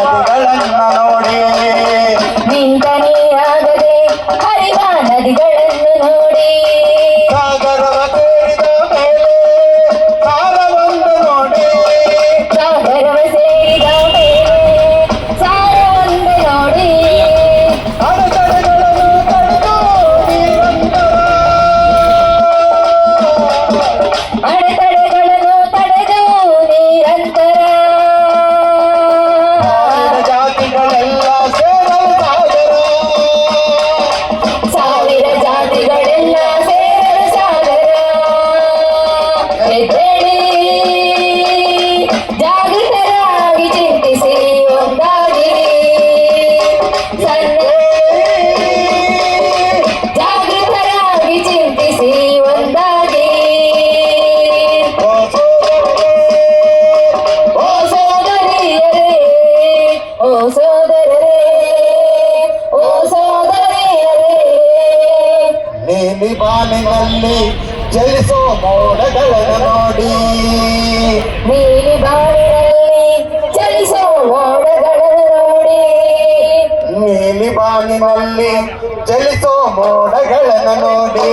அறிவானதுகளன்னோடி நின்ற நீ ಆಗದೆ அறிವಾನದುಗಳನ್ನು ನೋಡಿ ನೀಲಿ ಬಾಳಿನಲ್ಲಿ ಚಲಿಸೋ ಮೋಡಗಳನ್ನು ನೋಡಿ ನೀಲಿ ಬಾಳಿನಲ್ಲಿ ಚಲಿಸೋ ಮೋಡಗಳನ್ನು ನೋಡಿ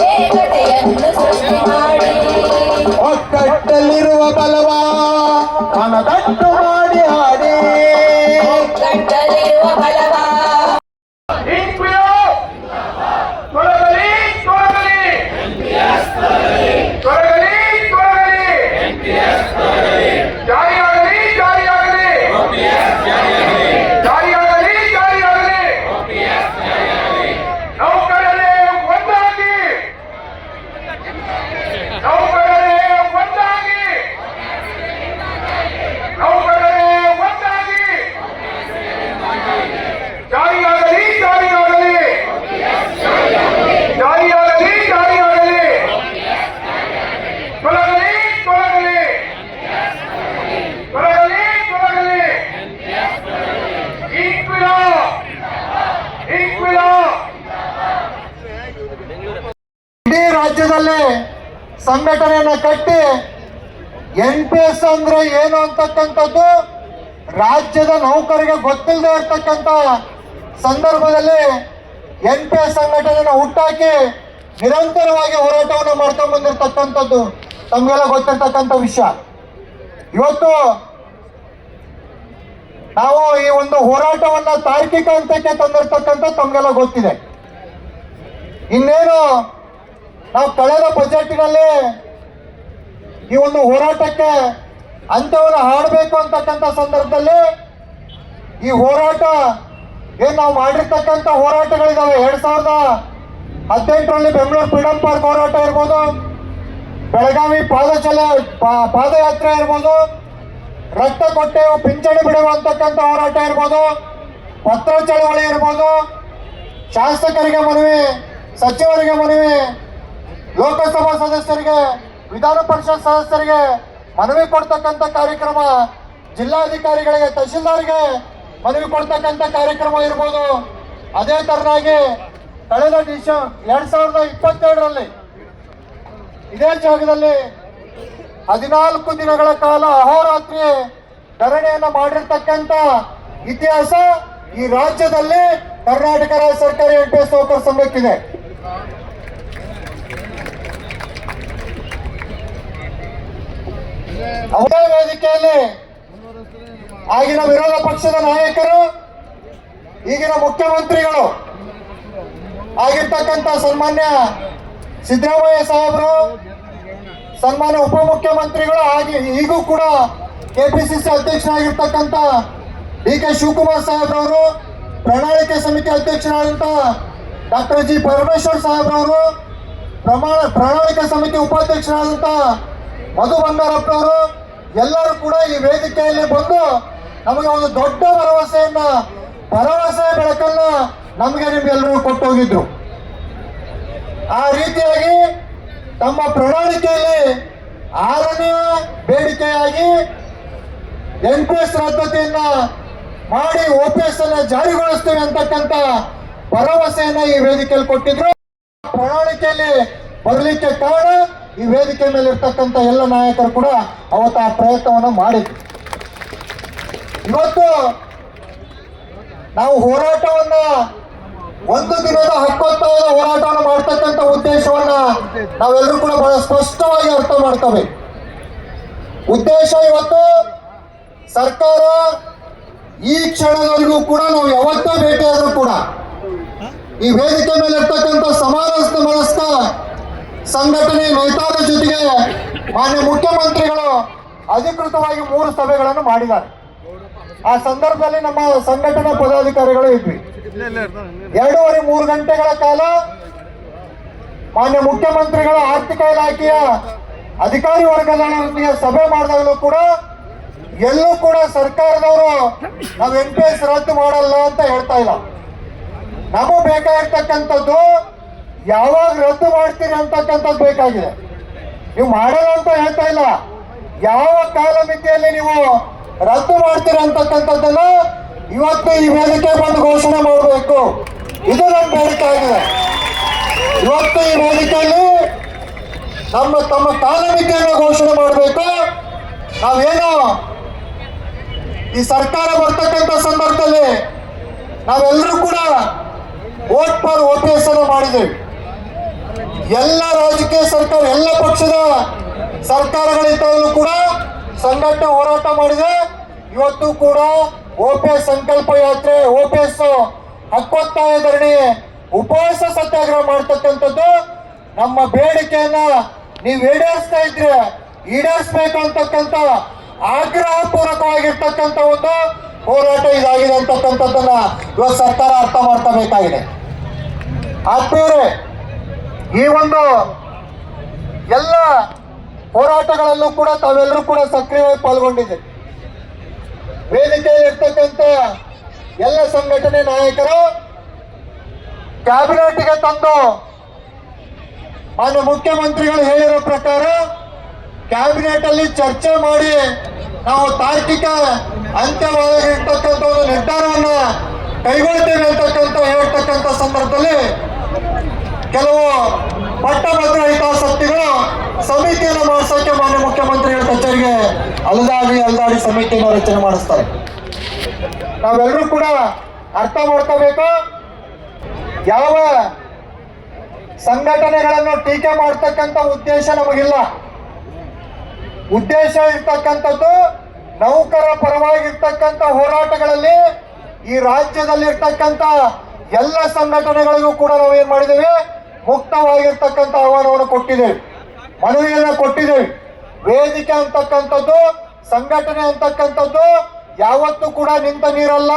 ದೇವತೆಯನ್ನು ಸೃಷ್ಟಿ ಮಾಡಿ. ಒಕ್ಕಟ್ಟಲ್ಲಿರುವ ಎನ್ ಪಿ ಎಸ್ ಅಂದ್ರೆ ಏನು ಅಂತಕ್ಕಂಥದ್ದು? ರಾಜ್ಯದ ನೌಕರಿಗೆ ಗೊತ್ತಿಲ್ಲದೆ ಇರ್ತಕ್ಕಂಥ ಸಂದರ್ಭದಲ್ಲಿ ಎನ್ ಪಿ ಎಸ್ ಸಂಘಟನೆಯನ್ನು ಹುಟ್ಟಾಕಿ ನಿರಂತರವಾಗಿ ಹೋರಾಟವನ್ನು ಮಾಡ್ಕೊಂಡು ಬಂದಿರತಕ್ಕಂಥದ್ದು ತಮಗೆಲ್ಲ ಗೊತ್ತಿರ್ತಕ್ಕಂಥ ವಿಷಯ. ಇವತ್ತು ನಾವು ಈ ಒಂದು ಹೋರಾಟವನ್ನ ತಾರ್ಕಿಕ ಹಂತಕ್ಕೆ ತಂದಿರ್ತಕ್ಕಂಥ ತಮಗೆಲ್ಲ ಗೊತ್ತಿದೆ. ಇನ್ನೇನು, ನಾವು ಕಳೆದ ಬಜೆಟ್ನಲ್ಲಿ ಈ ಒಂದು ಹೋರಾಟಕ್ಕೆ ಅಂತ್ಯವನ್ನು ಹಾಡಬೇಕು ಅಂತಕ್ಕಂಥ ಸಂದರ್ಭದಲ್ಲಿ ಈ ಹೋರಾಟ ಏನು ನಾವು ಮಾಡಿರ್ತಕ್ಕಂಥ ಹೋರಾಟಗಳಿದಾವೆ. ಎರಡ್ ಸಾವಿರದ ಹದಿನೆಂಟರಲ್ಲಿ ಬೆಂಗಳೂರು ಫ್ರೀಡಂ ಪಾರ್ಕ್ ಹೋರಾಟ ಇರ್ಬೋದು, ಬೆಳಗಾವಿ ಪಾ- ಪಾದಯಾತ್ರೆ ಇರ್ಬೋದು, ರಕ್ತ ಕೊಟ್ಟೆ ಪಿಂಚಣಿ ಬಿಡುವ ಅಂತಕ್ಕಂಥ ಹೋರಾಟ ಇರ್ಬೋದು, ಪತ್ರ ಚಳವಳಿ ಇರ್ಬೋದು, ಶಾಸಕರಿಗೆ ಮನವಿ, ಸಚಿವರಿಗೆ ಮನವಿ, ಲೋಕಸಭಾ ಸದಸ್ಯರಿಗೆ ವಿಧಾನ ಪರಿಷತ್ ಸದಸ್ಯರಿಗೆ ಮನವಿ ಕೊಡ್ತಕ್ಕಂಥ ಕಾರ್ಯಕ್ರಮ ಜಿಲ್ಲಾಧಿಕಾರಿಗಳಿಗೆ, ತಹಶೀಲ್ದಾರ್ಗೆ ಮನವಿ ಕೊಡ್ತಕ್ಕಂಥ ಕಾರ್ಯಕ್ರಮ ಇರ್ಬೋದು. ಅದೇ ತರನಾಗಿ ಕಳೆದ ಡಿಸ ಎರಡ್ ಸಾವಿರದ ಇಪ್ಪತ್ತೆರಡರಲ್ಲಿ ಇದೇ ಜಾಗದಲ್ಲಿ ಹದಿನಾಲ್ಕು ದಿನಗಳ ಕಾಲ ಅಹೋರಾತ್ರಿ ಧರಣಿಯನ್ನು ಮಾಡಿರ್ತಕ್ಕಂಥ ಇತಿಹಾಸ ಈ ರಾಜ್ಯದಲ್ಲಿ ಕರ್ನಾಟಕ ರಾಜ್ಯ ಸರ್ಕಾರ ಎಂಟು ಸೌಕರ್ಯ ಸಂಬಂಧಿಸಿದೆ ಅದೇ ವೇದಿಕೆಯಲ್ಲಿ ಆಗಿನ ವಿರೋಧ ಪಕ್ಷದ ನಾಯಕರು, ಈಗಿನ ಮುಖ್ಯಮಂತ್ರಿಗಳು ಆಗಿರ್ತಕ್ಕಂಥ ಸನ್ಮಾನ್ಯ ಸಿದ್ದರಾಮಯ್ಯ ಸಾಹೇಬರು, ಸನ್ಮಾನ್ಯ ಉಪಮುಖ್ಯಮಂತ್ರಿಗಳು ಹಾಗೆ ಈಗೂ ಕೂಡ ಕೆಪಿಸಿಸಿ ಅಧ್ಯಕ್ಷರಾಗಿರ್ತಕ್ಕಂಥ ಡಿ ಕೆ ಶಿವಕುಮಾರ್ ಸಾಹೇಬ್ರವರು, ಪ್ರಣಾಳಿಕೆ ಸಮಿತಿ ಅಧ್ಯಕ್ಷರಾದಂಥ ಡಾಕ್ಟರ್ ಜಿ. ಪರಮೇಶ್ವರ್ ಸಾಹೇಬ್ರವರು, ಪ್ರಮಾಣ, ಪ್ರಣಾಳಿಕೆ ಸಮಿತಿ ಉಪಾಧ್ಯಕ್ಷರಾದಂಥ ಮಧು ಬಂಗಾರಪ್ಪನವರು, ಎಲ್ಲರೂ ಕೂಡ ಈ ವೇದಿಕೆಯಲ್ಲಿ ಬಂದು ನಮಗೆ ಒಂದು ದೊಡ್ಡ ಭರವಸೆಯನ್ನ, ಭರವಸೆ ಬೆಳಕನ್ನ ನಮಗೆ ನಿಮ್ಗೆಲ್ಲರೂ ಕೊಟ್ಟೋಗಿದ್ರು. ಆ ರೀತಿಯಾಗಿ ತಮ್ಮ ಪ್ರಣಾಳಿಕೆಯಲ್ಲಿ ಆರನೇ ಬೇಡಿಕೆಯಾಗಿ ಎನ್ ಪಿ ಎಸ್ ರದ್ದತಿಯನ್ನ ಮಾಡಿ ಒ ಪಿ ಎಸ್ ಅನ್ನ ಜಾರಿಗೊಳಿಸ್ತೇವೆ ಅಂತಕ್ಕಂಥ ಭರವಸೆಯನ್ನ ಈ ವೇದಿಕೆಯಲ್ಲಿ ಕೊಟ್ಟಿದ್ರು. ಪ್ರಣಾಳಿಕೆಯಲ್ಲಿ ಬರಲಿಕ್ಕೆ ಕಾರಣ ಈ ವೇದಿಕೆ ಮೇಲೆ ಇರ್ತಕ್ಕಂಥ ಎಲ್ಲ ನಾಯಕರು ಕೂಡ ಅವತ್ತು ಆ ಪ್ರಯತ್ನವನ್ನು ಮಾಡಿದ್ರು. ಇವತ್ತು ನಾವು ಹೋರಾಟವನ್ನ ಒಂದು ದಿನದ ಹಕ್ಕೊತ್ತಾಯದ ಹೋರಾಟವನ್ನು ಮಾಡ್ತಕ್ಕಂಥ ಉದ್ದೇಶವನ್ನ ನಾವೆಲ್ಲರೂ ಕೂಡ ಬಹಳ ಸ್ಪಷ್ಟವಾಗಿ ಅರ್ಥ ಮಾಡ್ಕೋಬೇಕು. ಉದ್ದೇಶ ಇವತ್ತು ಸರ್ಕಾರ ಈ ಕ್ಷಣದವರೆಗೂ ಕೂಡ ನಾವು ಯಾವತ್ತೇ ಭೇಟಿಯಾದ್ರೂ ಕೂಡ ಈ ವೇದಿಕೆ ಮೇಲೆ ಇರ್ತಕ್ಕಂಥ ಸಂಘಟನೆ ನೋಯ್ತಾದ ಜೊತೆಗೆ ಮಾನ್ಯ ಮುಖ್ಯಮಂತ್ರಿಗಳು ಅಧಿಕೃತವಾಗಿ ಮೂರು ಸಭೆಗಳನ್ನು ಮಾಡಿದ್ದಾರೆ. ಆ ಸಂದರ್ಭದಲ್ಲಿ ನಮ್ಮ ಸಂಘಟನಾ ಪದಾಧಿಕಾರಿಗಳು ಇದ್ವಿ. ಎರಡೂವರೆ ಮೂರು ಗಂಟೆಗಳ ಕಾಲ ಮಾನ್ಯ ಮುಖ್ಯಮಂತ್ರಿಗಳ ಆರ್ಥಿಕ ಇಲಾಖೆಯ ಅಧಿಕಾರಿ ವರ್ಗದ ಸಭೆ ಮಾಡಿದಾಗಲೂ ಕೂಡ ಎಲ್ಲೂ ಕೂಡ ಸರ್ಕಾರದವರು ನಾವು ಎನ್ ಪಿ ಎಸ್ ರದ್ದು ಮಾಡಲ್ಲ ಅಂತ ಹೇಳ್ತಾ ಇಲ್ಲ. ನಮಗೂ ಬೇಕಾಗಿರ್ತಕ್ಕಂಥದ್ದು ಯಾವಾಗ ರದ್ದು ಮಾಡ್ತೀರಿ ಅಂತಕ್ಕಂಥದ್ದು ಬೇಕಾಗಿದೆ. ನೀವು ಮಾಡಲ್ಲ ಅಂತ ಹೇಳ್ತಾ ಇಲ್ಲ. ಯಾವ ಕಾಲಮಿತಿಯಲ್ಲಿ ನೀವು ರದ್ದು ಮಾಡ್ತೀರ ಅಂತಕ್ಕಂಥದ್ದನ್ನ ಇವತ್ತು ಈ ವೇದಿಕೆ ಬಂದು ಘೋಷಣೆ ಮಾಡಬೇಕು. ಇದು ನಮ್ಮ ಬೇಡಿಕೆ ಆಗಿದೆ. ಇವತ್ತು ಈ ವೇದಿಕೆಯಲ್ಲಿ ನಮ್ಮ ತಮ್ಮ ಕಾಲಮಿತಿಯನ್ನು ಘೋಷಣೆ ಮಾಡಬೇಕು. ನಾವೇನು ಈ ಸರ್ಕಾರ ಬರ್ತಕ್ಕಂಥ ಸಂದರ್ಭದಲ್ಲಿ ನಾವೆಲ್ಲರೂ ಕೂಡ vote for O P S ಮಾಡಿದ್ದೇವೆ. ಎಲ್ಲ ರಾಜಕೀಯ ಸರ್ಕಾರ, ಎಲ್ಲ ಪಕ್ಷದ ಸರ್ಕಾರಗಳಿದ್ದಾಗಲೂ ಕೂಡ ಸಂಘಟನೆ ಹೋರಾಟ ಮಾಡಿದೆ. ಇವತ್ತು ಕೂಡ ಓಪಿಎಸ್ ಸಂಕಲ್ಪ ಯಾತ್ರೆ ಓಪಿಎಸ್ ಹಕ್ಕೊತ್ತಾಯ ಧರಣಿ ಉಪವಾಸ ಸತ್ಯಾಗ್ರಹ ಮಾಡ್ತಕ್ಕಂಥದ್ದು. ನಮ್ಮ ಬೇಡಿಕೆಯನ್ನ ನೀವು ಈಡೇರಿಸ್ತಾ ಇದ್ರೆ ಈಡೇರಿಸ್ಬೇಕು ಅಂತಕ್ಕಂಥ ಆಗ್ರಹ ಪೂರ್ವಕವಾಗಿರ್ತಕ್ಕಂಥ ಒಂದು ಹೋರಾಟ ಇದಾಗಿದೆ ಅಂತಕ್ಕಂಥದ್ದನ್ನ ಇವತ್ತು ಸರ್ಕಾರ ಅರ್ಥ ಮಾಡ್ಕೋಬೇಕಾಗಿದೆ. ಆತ್ಮೀಯರೇ ಈ ಒಂದು ಎಲ್ಲ ಹೋರಾಟಗಳಲ್ಲೂ ಕೂಡ ತಾವೆಲ್ಲರೂ ಕೂಡ ಸಕ್ರಿಯವಾಗಿ ಪಾಲ್ಗೊಂಡಿದೆ ವೇದಿಕೆಯಲ್ಲಿ ಇರ್ತಕ್ಕಂಥ ಎಲ್ಲ ಸಂಘಟನೆ ನಾಯಕರು ಕ್ಯಾಬಿನೆಟ್ಗೆ ತಂದು ಮಾನ್ಯ ಮುಖ್ಯಮಂತ್ರಿಗಳು ಹೇಳಿರೋ ಪ್ರಕಾರ ಕ್ಯಾಬಿನೆಟ್ ಅಲ್ಲಿ ಚರ್ಚೆ ಮಾಡಿ ನಾವು ತಾರ್ಕಿಕ ಅಂತ್ಯವಾಗಿರ್ತಕ್ಕಂಥ ಒಂದು ನಿರ್ಧಾರವನ್ನು ಕೈಗೊಳ್ತೇವೆ ಅಂತಕ್ಕಂಥ ಹೇಳ್ತಕ್ಕಂಥ ಸಂದರ್ಭದಲ್ಲಿ ಕೆಲವು ಪಟ್ಟಭದ್ರ ಹಿತಾಸಕ್ತಿಗಳು ಸಮಿತಿಯನ್ನು ಮಾಡಿಸೋಕೆ ಮಾನ್ಯ ಮುಖ್ಯಮಂತ್ರಿಗಳ ಕಚೇರಿಗೆ ಅಲ್ದಾಡಿ ಅಲ್ದಾಡಿ ಸಮಿತಿಯನ್ನು ರಚನೆ ಮಾಡಿಸ್ತಾರೆ. ನಾವೆಲ್ಲರೂ ಕೂಡ ಅರ್ಥ ಮಾಡ್ಕೋಬೇಕು. ಯಾವ ಸಂಘಟನೆಗಳನ್ನು ಟೀಕೆ ಮಾಡ್ತಕ್ಕಂಥ ಉದ್ದೇಶ ನಮಗಿಲ್ಲ. ಉದ್ದೇಶ ಇರ್ತಕ್ಕಂಥದ್ದು ನೌಕರ ಪರವಾಗಿರ್ತಕ್ಕಂಥ ಹೋರಾಟಗಳಲ್ಲಿ ಈ ರಾಜ್ಯದಲ್ಲಿ ಇರ್ತಕ್ಕಂಥ ಎಲ್ಲ ಸಂಘಟನೆಗಳಿಗೂ ಕೂಡ ನಾವು ಏನ್ ಮಾಡಿದ್ದೇವೆ? ಮುಕ್ತವಾಗಿರ್ತಕ್ಕಂಥ ಆಹ್ವಾನವನ್ನು ಕೊಟ್ಟಿದ್ದೇವೆ ಮನವಿಯನ್ನ ಕೊಟ್ಟಿದ್ದೇವೆ ವೇದಿಕೆ ಅಂತಕ್ಕಂಥದ್ದು, ಸಂಘಟನೆ ಅಂತಕ್ಕಂಥದ್ದು ಯಾವತ್ತೂ ಕೂಡ ನಿಂತ ನೀರಲ್ಲ.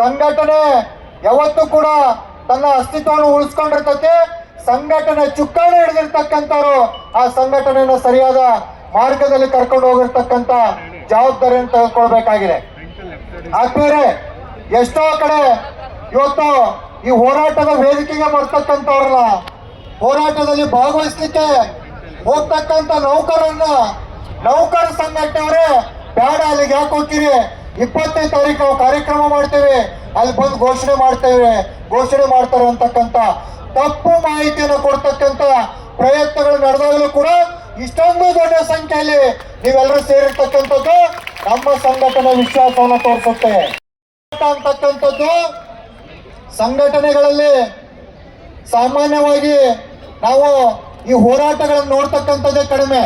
ಸಂಘಟನೆ ಯಾವತ್ತೂ ಕೂಡ ತನ್ನ ಅಸ್ತಿತ್ವವನ್ನು ಉಳಿಸ್ಕೊಂಡಿರ್ತತೆ. ಸಂಘಟನೆ ಚುಕ್ಕಾಣಿ ಹಿಡಿದಿರ್ತಕ್ಕಂಥವ್ರು ಆ ಸಂಘಟನೆಯನ್ನು ಸರಿಯಾದ ಮಾರ್ಗದಲ್ಲಿ ಕರ್ಕೊಂಡು ಹೋಗಿರ್ತಕ್ಕಂಥ ಜವಾಬ್ದಾರಿಯನ್ನು ತೆಗೆದುಕೊಳ್ಬೇಕಾಗಿದೆ ಆದ್ಮೇಲೆ ಎಷ್ಟೋ ಕಡೆ ಇವತ್ತು ಈ ಹೋರಾಟದ ವೇದಿಕೆಗೆ ಬರ್ತಕ್ಕಂಥವ್ರಲ್ಲ, ಹೋರಾಟದಲ್ಲಿ ಭಾಗವಹಿಸ್ಲಿಕ್ಕೆ ಹೋಗ್ತಕ್ಕಂಥ ನೌಕರನ್ನ ನೌಕರ ಸಂಘಟನೆಯವರೇ ಬೇಡ ಅಲ್ಲಿಗೆ ಯಾಕೆ ಹೋಗ್ತೀರಿ? ಇಪ್ಪತ್ತೈದು ತಾರೀಕು ನಾವು ಕಾರ್ಯಕ್ರಮ ಮಾಡ್ತೇವೆ, ಅಲ್ಲಿ ಬಂದು ಘೋಷಣೆ ಮಾಡ್ತೇವೆ, ಘೋಷಣೆ ಮಾಡ್ತಾರೆ ಅಂತಕ್ಕಂಥ ತಪ್ಪು ಮಾಹಿತಿಯನ್ನು ಕೊಡ್ತಕ್ಕಂಥ ಪ್ರಯತ್ನಗಳು ನಡೆದಾಗಲೂ ಕೂಡ ಇಷ್ಟೊಂದು ದೊಡ್ಡ ಸಂಖ್ಯೆಯಲ್ಲಿ ನೀವೆಲ್ಲರೂ ಸೇರಿರ್ತಕ್ಕಂಥದ್ದು ನಮ್ಮ ಸಂಘಟನೆ ವಿಶ್ವಾಸವನ್ನು ತೋರಿಸುತ್ತೆ. ಅಂತಕ್ಕಂಥದ್ದು ಸಂಘಟನೆಗಳಲ್ಲಿ ಸಾಮಾನ್ಯವಾಗಿ ನಾವು ಈ ಹೋರಾಟಗಳನ್ನು ನೋಡ್ತಕ್ಕಂಥದ್ದೇ ಕಡಿಮೆ.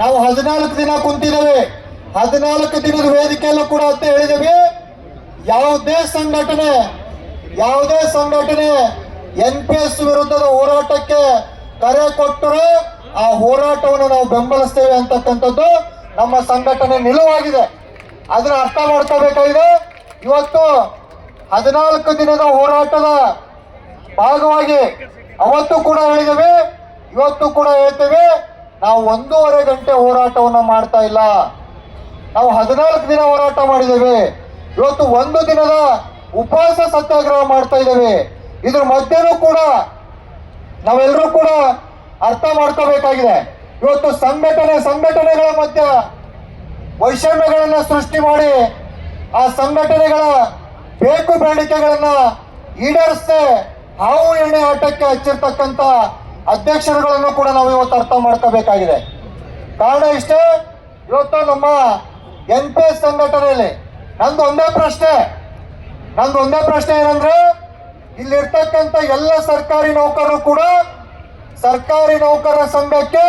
ನಾವು ಹದಿನಾಲ್ಕು ದಿನ ಕುಂತಿದ್ದೇವೆ. ಹದಿನಾಲ್ಕು ದಿನದ ವೇದಿಕೆಯಲ್ಲೂ ಕೂಡ ಅಂತ ಹೇಳಿದ್ದೇವೆ. ಯಾವುದೇ ಸಂಘಟನೆ ಯಾವುದೇ ಸಂಘಟನೆ ಎನ್ ಪಿ ಎಸ್ ವಿರುದ್ಧದ ಹೋರಾಟಕ್ಕೆ ಕರೆ ಕೊಟ್ಟರು ಆ ಹೋರಾಟವನ್ನು ನಾವು ಬೆಂಬಲಿಸ್ತೇವೆ ಅಂತಕ್ಕಂಥದ್ದು ನಮ್ಮ ಸಂಘಟನೆ ನಿಲುವಾಗಿದೆ. ಅದನ್ನ ಅರ್ಥ ಮಾಡ್ಕೋಬೇಕಾಗಿದೆ. ಇವತ್ತು ಹದಿನಾಲ್ಕು ದಿನದ ಹೋರಾಟದ ಭಾಗವಾಗಿ ಅವತ್ತು ಕೂಡ ಹೇಳಿದ್ದೇವೆ ಇವತ್ತು ಕೂಡ ಹೇಳ್ತೇವೆ, ನಾವು ಒಂದೂವರೆ ಗಂಟೆ ಹೋರಾಟವನ್ನು ಮಾಡ್ತಾ ಇಲ್ಲ. ನಾವು ಹದಿನಾಲ್ಕು ದಿನ ಹೋರಾಟ ಮಾಡಿದ್ದೇವೆ ಇವತ್ತು ಒಂದು ದಿನದ ಉಪವಾಸ ಸತ್ಯಾಗ್ರಹ ಮಾಡ್ತಾ ಇದ್ದೇವೆ. ಇದ್ರ ಮಧ್ಯನೂ ಕೂಡ ನಾವೆಲ್ಲರೂ ಕೂಡ ಅರ್ಥ ಮಾಡ್ಕೋಬೇಕಾಗಿದೆ. ಇವತ್ತು ಸಂಘಟನೆ, ಸಂಘಟನೆಗಳ ಮಧ್ಯ ವೈಷಮ್ಯಗಳನ್ನು ಸೃಷ್ಟಿ ಮಾಡಿ ಆ ಸಂಘಟನೆಗಳ ಬೇಕು ಬೇಡಿಕೆಗಳನ್ನ ಈಡೇರಿಸದೆ ಹಾವು ಎಣ್ಣೆ ಆಟಕ್ಕೆ ಹಚ್ಚಿರ್ತಕ್ಕಂಥ ಅಧ್ಯಕ್ಷರುಗಳನ್ನು ಕೂಡ ನಾವು ಇವತ್ತು ಅರ್ಥ ಮಾಡ್ಕೋಬೇಕಾಗಿದೆ. ಕಾರಣ ಇಷ್ಟೇ, ಇವತ್ತು ನಮ್ಮ ಎನ್ ಪಿ ಎಸ್ ಸಂಘಟನೆಯಲ್ಲಿ ನಂದು ಒಂದೇ ಪ್ರಶ್ನೆ. ನಂದು ಒಂದೇ ಪ್ರಶ್ನೆ ಏನಂದ್ರೆ, ಇಲ್ಲಿರ್ತಕ್ಕಂಥ ಎಲ್ಲ ಸರ್ಕಾರಿ ನೌಕರರು ಕೂಡ ಸರ್ಕಾರಿ ನೌಕರರ ಸಂಘಕ್ಕೆ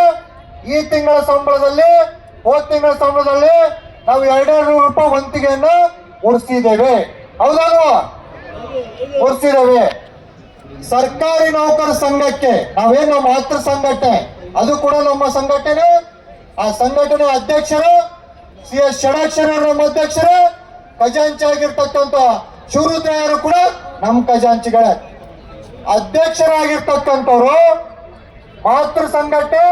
ಈ ತಿಂಗಳ ಸಂಬಳದಲ್ಲಿ, ಹೋದ ತಿಂಗಳ ಸಂಬಳದಲ್ಲಿ ನಾವು ಎರಡೆರಡು ರೂಪಾಯಿ ವಂತಿಗೆಯನ್ನ ಉಳಿಸಿದ್ದೇವೆ. ಹೌದಲ್ವಾ? ಕೊಡ್ತಿದ್ದೇವೆ ಸರ್ಕಾರಿ ನೌಕರ ಸಂಘಕ್ಕೆ, ನಾವೇನು ಮಾತೃ ಸಂಘಟನೆ, ಅದು ಕೂಡ ನಮ್ಮ ಸಂಘಟನೆ? ಆ ಸಂಘಟನೆ ಅಧ್ಯಕ್ಷರು ಸಿ ಎಸ್ ಷಡಾಕ್ಷರ ನಮ್ಮ ಅಧ್ಯಕ್ಷರು, ಖಜಾಂಚಿ ಆಗಿರ್ತಕ್ಕಂಥ ಶಿವರುದ್ರಯ್ಯರು ಕೂಡ ನಮ್ಮ ಖಜಾಂಚಿಗಳೇ. ಅಧ್ಯಕ್ಷರಾಗಿರ್ತಕ್ಕಂಥವ್ರು, ಮಾತೃ ಸಂಘಟನೆ,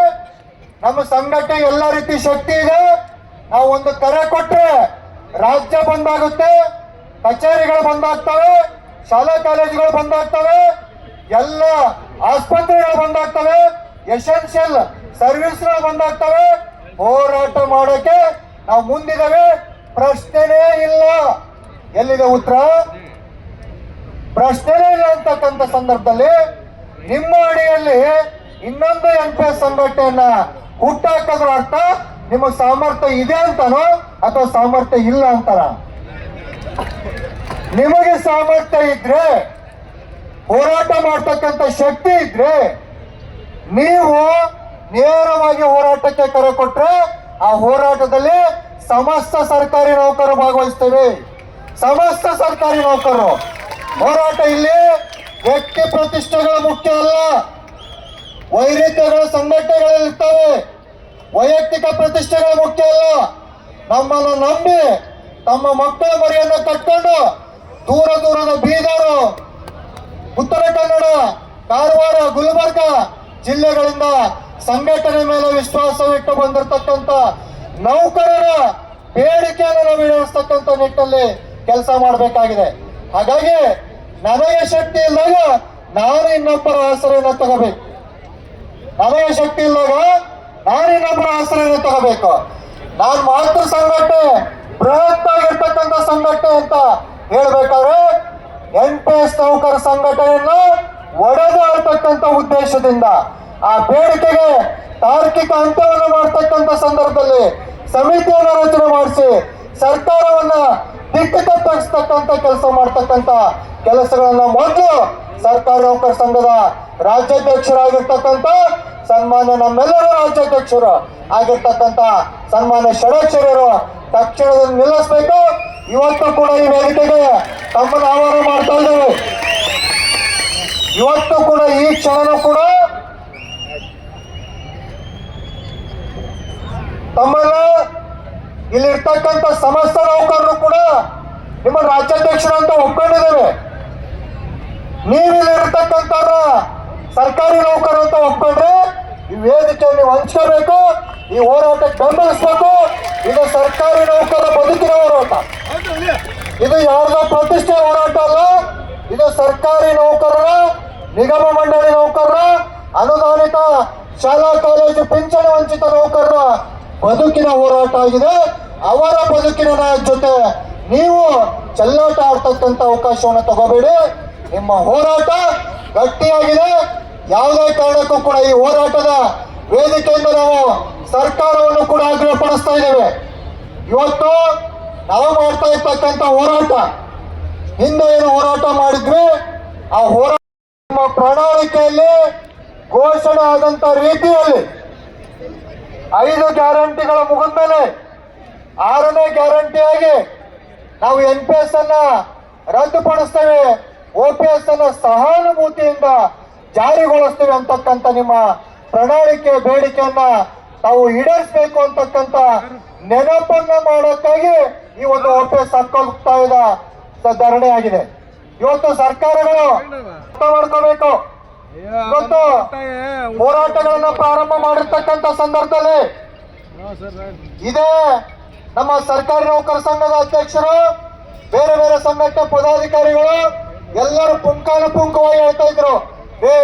ನಮ್ಮ ಸಂಘಟನೆ ಎಲ್ಲ ರೀತಿ ಶಕ್ತಿ ಇದೆ. ನಾವು ಒಂದು ಕರೆ ಕೊಟ್ಟರೆ ರಾಜ್ಯ ಬಂದಾಗುತ್ತೆ ಕಚೇರಿಗಳು ಬಂದಾಗ್ತವೆ, ಶಾಲಾ ಕಾಲೇಜುಗಳು ಬಂದಾಗ್ತವೆ, ಎಲ್ಲ ಆಸ್ಪತ್ರೆಗಳು ಬಂದಾಗ್ತವೆ ಎಸೆನ್ಷಿಯಲ್ ಸರ್ವಿಸ್ಗಳು ಬಂದಾಗ್ತವೆ. ಹೋರಾಟ ಮಾಡೋಕೆ ನಾವು ಮುಂದಿದ್ದೇವೆ. ಪ್ರಶ್ನೆನೇ ಇಲ್ಲ. ಎಲ್ಲಿದೆ ಉತ್ತರ? ಪ್ರಶ್ನೆನೇ ಇಲ್ಲ ಅಂತಕ್ಕಂಥ ಸಂದರ್ಭದಲ್ಲಿ ನಿಮ್ಮ ಅಡಿಯಲ್ಲಿ ಇನ್ನೊಂದು ಎನ್ ಪಿ ಎಸ್ ಸಂಘಟನೆಯನ್ನ ಹುಟ್ಟಾಕೋದ್ರ ಅರ್ಥ, ನಿಮಗೆ ಸಾಮರ್ಥ್ಯ ಇದೆ ಅಂತಾನೋ ಅಥವಾ ಸಾಮರ್ಥ್ಯ ಇಲ್ಲ ಅಂತಾರ ನಿಮಗೆ ಸಾಮರ್ಥ್ಯ ಇದ್ರೆ ಹೋರಾಟ ಮಾಡ್ತಕ್ಕಂಥ ಶಕ್ತಿ ಇದ್ರೆ ನೀವು ನೇರವಾಗಿ ಹೋರಾಟಕ್ಕೆ ಕರೆ ಕೊಟ್ರೆ ಆ ಹೋರಾಟದಲ್ಲಿ ಸಮಸ್ತ ಸರ್ಕಾರಿ ನೌಕರರು ಭಾಗವಹಿಸ್ತೇವೆ. ಸಮಸ್ತ ಸರ್ಕಾರಿ ನೌಕರರು. ಹೋರಾಟ ಇಲ್ಲಿ ವ್ಯಕ್ತಿ ಪ್ರತಿಷ್ಠೆಗಳು ಮುಖ್ಯ ಅಲ್ಲ. ವೈರಿತ್ಯಗಳು ಸಂಘಟನೆಗಳಿರ್ತವೆ ವೈಯಕ್ತಿಕ ಪ್ರತಿಷ್ಠೆಗಳು ಮುಖ್ಯ ಅಲ್ಲ. ನಮ್ಮನ್ನು ನಂಬಿ ತಮ್ಮ ಮಕ್ಕಳ ಮರಿಯನ್ನು ಕಟ್ಕೊಂಡು ದೂರ ದೂರದ ಬೀದರು, ಉತ್ತರ ಕನ್ನಡ, ಕಾರವಾರ, ಗುಲ್ಬರ್ಗ ಜಿಲ್ಲೆಗಳಿಂದ ಸಂಘಟನೆ ಮೇಲೆ ವಿಶ್ವಾಸವಿಟ್ಟು ಬಂದಿರತಕ್ಕಂತ ನೌಕರರ ಬೇಡಿಕೆಯನ್ನು ನಾವು ಈಡೇರಿಸ್ತಕ್ಕಂಥ ನಿಟ್ಟಿನಲ್ಲಿ ಕೆಲಸ ಮಾಡಬೇಕಾಗಿದೆ. ಹಾಗಾಗಿ ನನಗೆ ಶಕ್ತಿ ಇಲ್ಲದಾಗ ನಾನು ಇನ್ನೊಬ್ಬರ ಆಸರೆಯನ್ನು ತಗೋಬೇಕು. ನನಗೆ ಶಕ್ತಿ ಇಲ್ದಾಗ ನಾನು ಇನ್ನೊಬ್ಬರ ಆಸರೆಯನ್ನು ತಗೋಬೇಕು. ನಾನು ಮಾತೃ ಸಂಘಟನೆ ಬೃಹತ್ ಆಗಿರ್ತಕ್ಕಂಥ ಸಂಘಟನೆ ಅಂತ ಹೇಳ್ಬೇಕಾದ್ರೆ ಎನ್ ಪಿ ಎಸ್ ನೌಕರ ಸಂಘಟನೆಯನ್ನು ಒಡೆದು ಉದ್ದೇಶದಿಂದ ಆ ಬೇಡಿಕೆಗೆ ತಾರ್ಕಿಕ ಅಂತ್ಯವನ್ನು ಮಾಡ್ತಕ್ಕಂಥ ಸಂದರ್ಭದಲ್ಲಿ ಸಮಿತಿಯನ್ನು ರಚನೆ ಮಾಡಿಸಿ ಸರ್ಕಾರವನ್ನ ದಿಕ್ಕು ತಪ್ಪಿಸ್ತಕ್ಕಂಥ ಕೆಲಸ ಮಾಡ್ತಕ್ಕಂಥ ಕೆಲಸಗಳನ್ನ ಮೊದಲು ಸರ್ಕಾರಿ ನೌಕರ ಸಂಘದ ರಾಜ್ಯಾಧ್ಯಕ್ಷರಾಗಿರ್ತಕ್ಕಂಥ ಸನ್ಮಾನ್ಯ ನಮ್ಮೆಲ್ಲರೂ ರಾಜ್ಯಾಧ್ಯಕ್ಷರು ಆಗಿರ್ತಕ್ಕಂಥ ಸನ್ಮಾನ್ಯ ಷಡಕ್ಷರರು ತಕ್ಷಣದಲ್ಲಿ ನಿಲ್ಲಿಸಬೇಕು. ಇವತ್ತು ಕೂಡ ಈ ವೇದಿಕೆಗೆ ತಮ್ಮನ್ನು ಆಹ್ವಾನ ಮಾಡ್ತಾ ಇದ್ದೇವೆ. ಇವತ್ತು ಕೂಡ ಈ ಕ್ಷಣನೂ ಕೂಡ ತಮ್ಮನ್ನ ಇಲ್ಲಿರ್ತಕ್ಕಂಥ ಸಮಸ್ತ ನೌಕರರು ಕೂಡ ನಿಮ್ಮ ರಾಜ್ಯಾಧ್ಯಕ್ಷರು ಅಂತ ಒಪ್ಕೊಂಡಿದ್ದೇವೆ. ನೀವಿಲ್ಲಿರ್ತಕ್ಕಂತ ಸರ್ಕಾರಿ ನೌಕರರು ಅಂತ ಒಪ್ಕೊಂಡ್ರೆ ಈ ವೇದಿಕೆ ನೀವು ಹಂಚ್ಕೋಬೇಕು ಈ ಹೋರಾಟಕ್ಕೆ ಬೆಂಬಲಿಸಬೇಕು. ಇದು ಸರ್ಕಾರಿ ನೌಕರ ಬದುಕಿನ ಹೋರಾಟ. ಇದು ಯಾರ್ದೋ ಪ್ರತಿಷ್ಠೆ ಹೋರಾಟ ಅಲ್ಲ, ಇದು ಸರ್ಕಾರಿ ನೌಕರರ, ನಿಗಮ ಮಂಡಳಿ ನೌಕರರ, ಅನುದಾನಿತ ಶಾಲಾ ಕಾಲೇಜು ಪಿಂಚಣಿ ವಂಚಿತ ನೌಕರರ ಬದುಕಿನ ಹೋರಾಟ ಆಗಿದೆ. ಅವರ ಬದುಕಿನ ಜೊತೆ ನೀವು ಚೆಲ್ಲಾಟ ಆಡ್ತಕ್ಕಂಥ ಅವಕಾಶವನ್ನು ತಗೋಬೇಡಿ. ನಿಮ್ಮ ಹೋರಾಟ ಗಟ್ಟಿಯಾಗಿದೆ. ಯಾವುದೇ ಕಾರಣಕ್ಕೂ ಕೂಡ ಈ ಹೋರಾಟದ ವೇದಿಕೆಯಿಂದ ನಾವು ಸರ್ಕಾರವನ್ನು ಕೂಡ ಆಗ್ರಹಪಡಿಸ್ತಾ ಇದ್ದೇವೆ. ಇವತ್ತು ನಾವು ಮಾಡ್ತಾ ಇರ್ತಕ್ಕಂಥ ಹೋರಾಟ, ಹಿಂದೆ ಏನು ಹೋರಾಟ ಮಾಡಿದ್ವಿ, ಆ ಹೋರಾಟ ನಮ್ಮ ಪ್ರಣಾಳಿಕೆಯಲ್ಲಿ ಘೋಷಣೆ ಆದಂತ ರೀತಿಯಲ್ಲಿ ಐದು ಗ್ಯಾರಂಟಿಗಳ ಮುಗಿದ ಮೇಲೆ ಆರನೇ ಗ್ಯಾರಂಟಿಯಾಗಿ ನಾವು ಎನ್ ಪಿ ಎಸ್ ಅನ್ನ ರದ್ದುಪಡಿಸ್ತೇವೆ. ಓ ಪಿ ಎಸ್ ಅನ್ನ ಸಹಾನುಭೂತಿಯಿಂದ ಜಾರಿಗೊಳಿಸ್ತೇವೆ ಅಂತಕ್ಕಂಥ ನಿಮ್ಮ ಪ್ರಣಾಳಿಕೆ ಬೇಡಿಕೆಯನ್ನ ನಾವು ಈಡೇರಿಸಬೇಕು ಅಂತಕ್ಕಂಥ ನೆನಪನ್ನ ಮಾಡೋಕ್ಕಾಗಿ ಈ ಒಂದು ಒಪ್ಪೆ ಪಿ ಇದ್ದ ಧರಣಿ ಆಗಿದೆ. ಇವತ್ತು ಸರ್ಕಾರಗಳು ಅರ್ಥ ಮಾಡ್ಕೋಬೇಕು. ಇವತ್ತು ಹೋರಾಟಗಳನ್ನು ಪ್ರಾರಂಭ ಮಾಡಿರ್ತಕ್ಕಂಥ ಸಂದರ್ಭದಲ್ಲಿ ಇದೇ ನಮ್ಮ ಸರ್ಕಾರಿ ನೌಕರ ಸಂಘದ ಅಧ್ಯಕ್ಷರು, ಬೇರೆ ಬೇರೆ ಸಂಘಟನೆ ಪದಾಧಿಕಾರಿಗಳು ಎಲ್ಲರೂ ಪುಂಖಾನುಪುಂಖವಾಗಿ ಹೇಳ್ತಾ ಇದ್ರು. ಏ,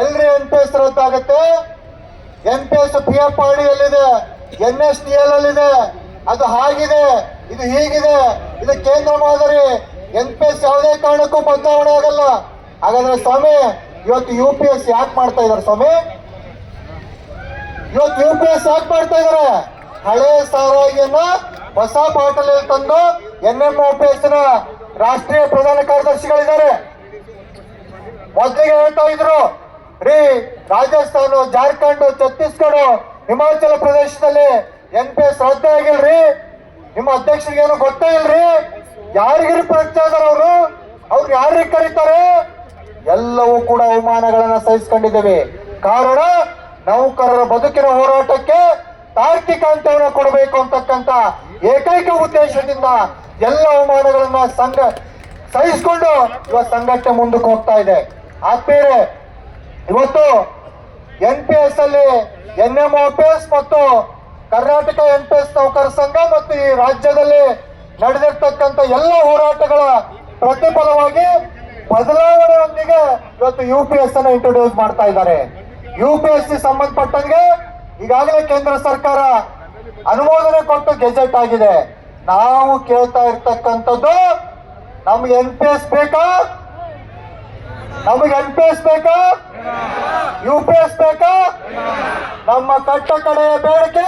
ಎಲ್ರಿ N P S ರದ್ದಾಗತ್ತೆ? N P S P F R D N S T L ಅಲ್ಲಿದೆ. ಅದು ಹಾಗಿದೆ, ಇದು ಹೀಗಿದೆ, ಇದು ಕೇಂದ್ರ ಮಾದರಿ. ಎನ್ ಪಿ ಎಸ್ ಯಾವುದೇ ಕಾರಣಕ್ಕೂ ಬದಲಾವಣೆ ಆಗಲ್ಲ. ಹಾಗಾದ್ರೆ ಸ್ವಾಮಿ, ಇವತ್ತು ಯು ಪಿ ಎಸ್ ಯಾಕೆ ಮಾಡ್ತಾ ಇದಾರೆ ಸ್ವಾಮಿ? ಇವತ್ತು ಯು ಪಿ ಎಸ್ ಯಾಕೆ ಮಾಡ್ತಾ ಇದಾರೆ ಹಳೆ ಸಾರಾಯಿಯನ್ನ ಹೊಸ ಬಾಟಲಲ್ಲಿ ತಂದು ಎನ್ ಎಂ ಎಸ್ನ ರಾಷ್ಟ್ರೀಯ ಪ್ರಧಾನ ಕಾರ್ಯದರ್ಶಿಗಳಿದ್ದಾರೆ. ಮೊದಲಿಗೆ ಹೇಳ್ತಾ ಇದ್ರು, ರೀ, ರಾಜಸ್ಥಾನ, ಜಾರ್ಖಂಡ್, ಛತ್ತೀಸ್ಗಢ ಹಿಮಾಚಲ ಪ್ರದೇಶದಲ್ಲಿ ಎನ್ ಪಿ ಎಸ್ ರದ್ದ ಆಗಿಲ್ರಿ? ನಿಮ್ಮ ಅಧ್ಯಕ್ಷರಿಗೆ ಏನು ಗೊತ್ತೇ ಇಲ್ರಿ? ಯಾರಿಗಿರಿ ಪರಿಚಯ ಇದಾರ ಅವರು? ಅವ್ರು ಯಾರಿಗೆ ಕರೀತಾರೆ? ಎಲ್ಲವೂ ಕೂಡ ಅವಮಾನಗಳನ್ನ ಸಹಿಸ್ಕೊಂಡಿದ್ದೇವೆ. ಕಾರಣ, ನೌಕರರ ಬದುಕಿನ ಹೋರಾಟಕ್ಕೆ ತಾರ್ಕಿಕ ಅಂತ್ಯವನ್ನು ಕೊಡಬೇಕು ಅಂತಕ್ಕಂತ ಏಕೈಕ ಉದ್ದೇಶದಿಂದ ಎಲ್ಲ ಅವಮಾನಗಳನ್ನ ಸಂಘ, ಸಹಿಸಿಕೊಂಡು ಇವತ್ತು ಸಂಘಟನೆ ಮುಂದಕ್ಕೆ ಹೋಗ್ತಾ ಇದೆ. ಆದ್ಮೇಲೆ ಇವತ್ತು ಎನ್ ಪಿ ಎಸ್ ಅಲ್ಲಿ ಎನ್ ಎಂ ಪಿ ಎಸ್ ಮತ್ತು ಕರ್ನಾಟಕ ಎನ್ ಪಿ ಎಸ್ ನೌಕರ ಸಂಘ ಮತ್ತು ಈ ರಾಜ್ಯದಲ್ಲಿ ನಡೆದಿರ್ತಕ್ಕಂಥ ಎಲ್ಲ ಹೋರಾಟಗಳ ಪ್ರತಿಫಲವಾಗಿ ಬದಲಾವಣೆಯೊಂದಿಗೆ ಇವತ್ತು ಯು ಪಿ ಎಸ್ ಅನ್ನ ಇಂಟ್ರೊಡ್ಯೂಸ್ ಮಾಡ್ತಾ ಇದ್ದಾರೆ. ಯು ಪಿ ಎಸ್ ಸಿ ಸಂಬಂಧಪಟ್ಟಂಗೆ ಈಗಾಗಲೇ ಕೇಂದ್ರ ಸರ್ಕಾರ ಅನುಮೋದನೆ ಕೊಟ್ಟು ಗೆಜೆಟ್ ಆಗಿದೆ. ನಾವು ಕೇಳ್ತಾ ಇರ್ತಕ್ಕಂಥದ್ದು ನಮ್ಗೆ ಎನ್ ಪಿ ಎಸ್ ಬೇಕಾ? ನಮಗೆ ಎನ್ ಪಿ ಎಸ್ ಬೇಕಾ? ಯು ಪಿ ಎಸ್ ಬೇಕಾ? ನಮ್ಮ ಕಟ್ಟ ಕಡೆಯ ಬೇಡಿಕೆ?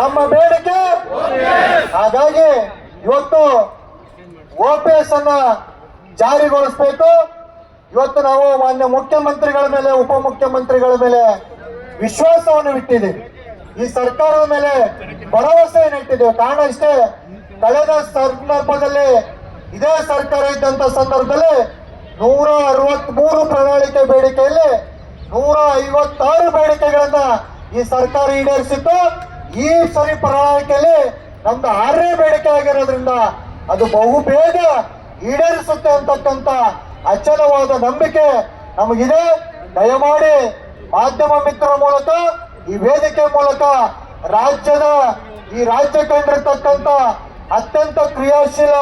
ನಮ್ಮ ಬೇಡಿಕೆ? ಹಾಗಾಗಿ ಇವತ್ತು ಒ ಪಿ ಎಸ್ ಅನ್ನ ಜಾರಿಗೊಳಿಸಬೇಕು. ಇವತ್ತು ನಾವು ಮಾನ್ಯ ಮುಖ್ಯಮಂತ್ರಿಗಳ ಮೇಲೆ, ಉಪಮುಖ್ಯಮಂತ್ರಿಗಳ ಮೇಲೆ ವಿಶ್ವಾಸವನ್ನು ಇಟ್ಟಿದ್ದೀವಿ. ಈ ಸರ್ಕಾರದ ಮೇಲೆ ಭರವಸೆಯನ್ನು ಇಟ್ಟಿದ್ದೇವೆ. ಕಾರಣ ಇಷ್ಟೇ, ಕಳೆದ ಸಂದರ್ಭದಲ್ಲಿ, ಇದೇ ಸರ್ಕಾರ ಇದ್ದಂತ ಸಂದರ್ಭದಲ್ಲಿ ನೂರ ಅರವತ್ಮೂರು ಪ್ರಣಾಳಿಕೆ ಬೇಡಿಕೆಯಲ್ಲಿ ನೂರ ಐವತ್ತಾರು ಬೇಡಿಕೆಗಳನ್ನ ಈ ಸರ್ಕಾರ ಈಡೇರಿಸಿತ್ತು. ಈ ಸರಿ ಪ್ರಣಾಳಿಕೆಯಲ್ಲಿ ನಮ್ದು ಆರನೇ ಬೇಡಿಕೆ ಆಗಿರೋದ್ರಿಂದ ಅದು ಬಹು ಬೇಗ ಈಡೇರಿಸುತ್ತೆ ಅಂತಕ್ಕಂಥ ಅಚಲವಾದ ನಂಬಿಕೆ ನಮಗಿದೆ. ದಯಮಾಡಿ ಮಾಧ್ಯಮ ಮಿತ್ರರ ಮೂಲಕ, ಈ ವೇದಿಕೆ ಮೂಲಕ ರಾಜ್ಯದ, ಈ ರಾಜ್ಯ ಕಂಡಿರ್ತಕ್ಕಂಥ ಅತ್ಯಂತ ಕ್ರಿಯಾಶೀಲ,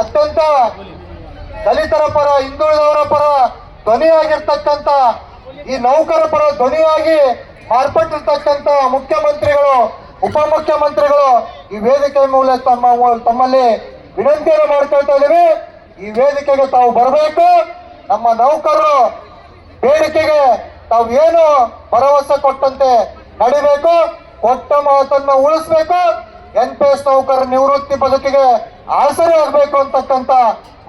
ಅತ್ಯಂತ ದಲಿತರ ಪರ, ಹಿಂದುಳಿದವರ ಪರ ಧ್ವನಿಯಾಗಿರ್ತಕ್ಕಂಥ, ಈ ನೌಕರ ಪರ ಧ್ವನಿಯಾಗಿ ಮಾರ್ಪಟ್ಟಿರ್ತಕ್ಕಂಥ ಮುಖ್ಯಮಂತ್ರಿಗಳು, ಉಪಮುಖ್ಯಮಂತ್ರಿಗಳು ಈ ವೇದಿಕೆ ಮೂಲಕ ತಮ್ಮ ತಮ್ಮಲ್ಲಿ ವಿನಂತಿಯನ್ನು ಮಾಡ್ಕೊಳ್ತಾ ಇದ್ದೀವಿ. ಈ ವೇದಿಕೆಗೆ ತಾವು ಬರಬೇಕು. ನಮ್ಮ ನೌಕರರು ಬೇಡಿಕೆಗೆ ತಾವು ಏನು ಭರವಸೆ ಕೊಟ್ಟಂತೆ ನಡಿಬೇಕು. ಕೊಟ್ಟ ಮಾತನ್ನು ಉಳಿಸ್ಬೇಕು. ಎನ್ ಪಿ ಎಸ್ ನೌಕರ ನಿವೃತ್ತಿ ಬದುಕಿಗೆ ಆಸರೆ ಆಗಬೇಕು ಅಂತಕ್ಕಂಥ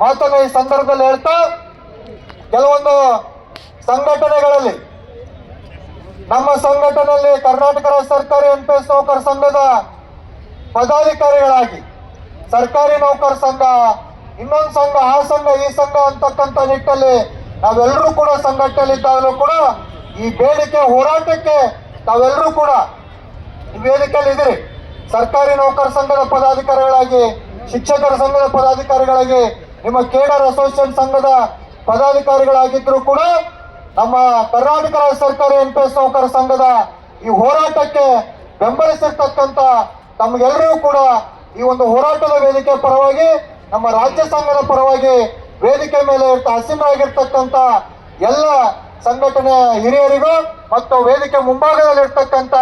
ಮಾತನ್ನು ಈ ಸಂದರ್ಭದಲ್ಲಿ ಹೇಳ್ತಾ, ಕೆಲವೊಂದು ಸಂಘಟನೆಗಳಲ್ಲಿ, ನಮ್ಮ ಸಂಘಟನೆಯಲ್ಲಿ ಕರ್ನಾಟಕ ರಾಜ್ಯ ಸರ್ಕಾರಿ ಎಂ ಪಿ ಎಸ್ ನೌಕರ ಸಂಘದ ಪದಾಧಿಕಾರಿಗಳಾಗಿ, ಸರ್ಕಾರಿ ನೌಕರ ಸಂಘ, ಇನ್ನೊಂದು ಸಂಘ, ಆ ಸಂಘ, ಈ ಸಂಘ ಅಂತಕ್ಕಂಥ ನಿಟ್ಟಲ್ಲಿ ನಾವೆಲ್ಲರೂ ಕೂಡ ಸಂಘಟನೆಯಲ್ಲಿದ್ದಾಗಲೂ ಕೂಡ ಈ ಬೇಡಿಕೆ ಹೋರಾಟಕ್ಕೆ ತಾವೆಲ್ಲರೂ ಕೂಡ ಈ ವೇದಿಕೆಯಲ್ಲಿ ಇದ್ದೀರಿ ಸರ್ಕಾರಿ ನೌಕರ ಸಂಘದ ಪದಾಧಿಕಾರಿಗಳಾಗಿ ಶಿಕ್ಷಕರ ಸಂಘದ ಪದಾಧಿಕಾರಿಗಳಾಗಿ, ನಿಮ್ಮ ಕೇಡರ್ ಅಸೋಸಿಯೇಷನ್ ಸಂಘದ ಪದಾಧಿಕಾರಿಗಳಾಗಿದ್ರು ಕೂಡ ನಮ್ಮ ಕರ್ನಾಟಕ ರಾಜ್ಯ ಸರ್ಕಾರಿ ಎನ್ ಪಿ ಎಸ್ ನೌಕರ ಸಂಘದ ಈ ಹೋರಾಟಕ್ಕೆ ಬೆಂಬಲಿಸಿರ್ತಕ್ಕಂಥ ತಮಗೆಲ್ಲರಿಗೂ ಕೂಡ ಈ ಒಂದು ಹೋರಾಟದ ವೇದಿಕೆ ಪರವಾಗಿ, ನಮ್ಮ ರಾಜ್ಯ ಸಂಘದ ಪರವಾಗಿ ವೇದಿಕೆ ಮೇಲೆ ಹಸಿರಾಗಿರ್ತಕ್ಕಂಥ ಎಲ್ಲ ಸಂಘಟನೆ ಹಿರಿಯರಿಗೂ ಮತ್ತು ವೇದಿಕೆ ಮುಂಭಾಗದಲ್ಲಿರ್ತಕ್ಕಂಥ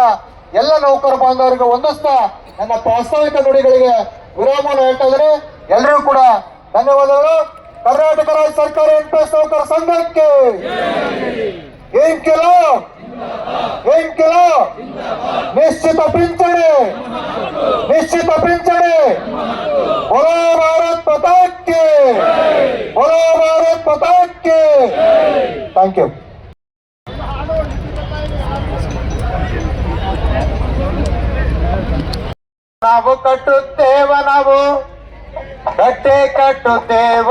ಎಲ್ಲ ನೌಕರ ಬಾಂಧವರಿಗೂ ಒಂದಷ್ಟು ನನ್ನ ಪ್ರಾಸ್ತಾವಿಕ ನುಡಿಗಳಿಗೆ ಇದೇ ಹೇಳ್ತಾ ಇದ್ದೀನಿ ಎಲ್ಲರೂ ಕೂಡ ಧನ್ಯವಾದಗಳು. ಕರ್ನಾಟಕ ರಾಜ್ಯ ಸರ್ಕಾರ ಇಂಟ್ರೆಸ್ಟ್ ನೌಕರ ಸಂಘಕ್ಕೆ. ಏನ್ ಕೆಲೋ? ಏನ್ ಕೆಲೋ? ನಿಶ್ಚಿತ ಪಿಂಚಣಿ. ನಿಶ್ಚಿತ ಪಿಂಚಣಿ. ಹೊರ ಭಾರತ್ ಪತಾಕ್ಕೆ ಹೊರ ಭಾರತ್ ಪತಾಕ್ಕೆ ಥ್ಯಾಂಕ್ ಯು ನಾವು ಕಟ್ಟುತ್ತೇವ ನಾವು ಕಟ್ಟೆ ಕಟ್ಟುತ್ತೇವ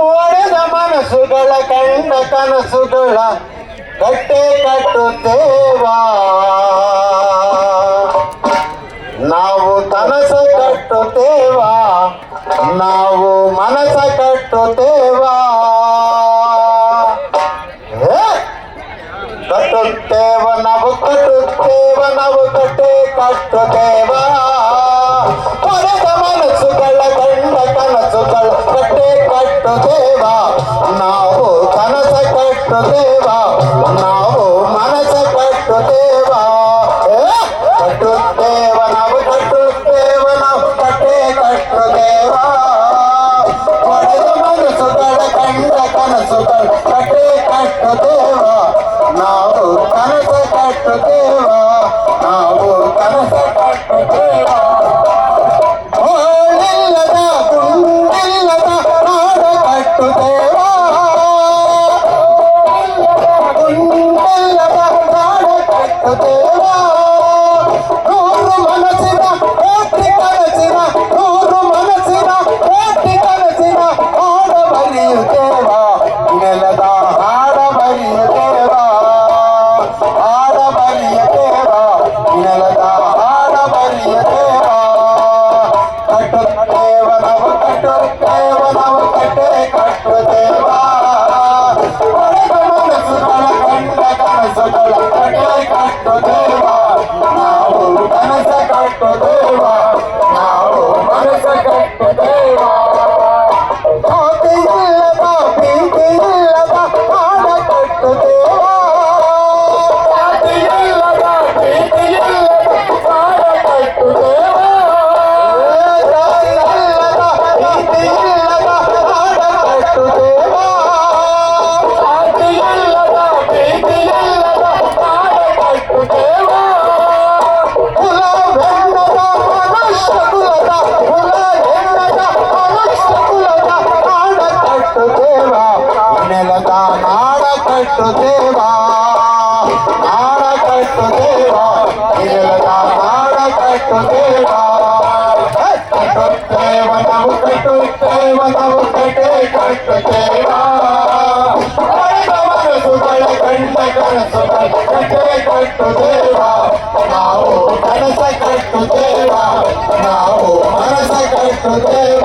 ಒಡೆದ ಮನಸ್ಸುಗಳ ಕಂಡ ಕನಸುಗಳ ಕಟ್ಟೆ ಕಟ್ಟುತ್ತೇವಾ ನಾವು ಕನಸ ಕಟ್ಟುತ್ತೇವಾ ನಾವು ಮನಸ ಕಟ್ಟುತ್ತೇವಾ ಹೇ! ಕಟ್ಟುತ್ತೇವ ನಾವು ಕಟ್ಟುತ್ತೇವ ನಾವು ಕಟ್ಟೆ ಕಟ್ಟುತ್ತೇವ ಹೊಡೆದ ಮನಸ್ಸುಗಳ ಕಂಡ ಕನಸುಗಳ ಕಟ್ಟೆ ಕಟ್ಟುತ್ತೇವ ನಾವು ಕನಸ ಕಟ್ಟುತ್ತೇವ ನಾವು ಮನಸ ಕಟ್ಟುತ್ತೇವ ಏ? ಕಟ್ಟುತ್ತೇವ ನಾವು ಕಟ್ಟುತ್ತೇವ ನಾವು ಕಟ್ಟೆ ಕಟ್ಟುತ್ತೇವ ಹೊಡೆದ ಮನಸ್ಸುಗಳ ಕಂಡ ಕನಸುಗಳ ಕಟ್ಟೆ ಕಟ್ಟುತ್ತೇವ ನಾವು ಕನಸ ಕಟ್ಟುತ್ತೇವ Okay.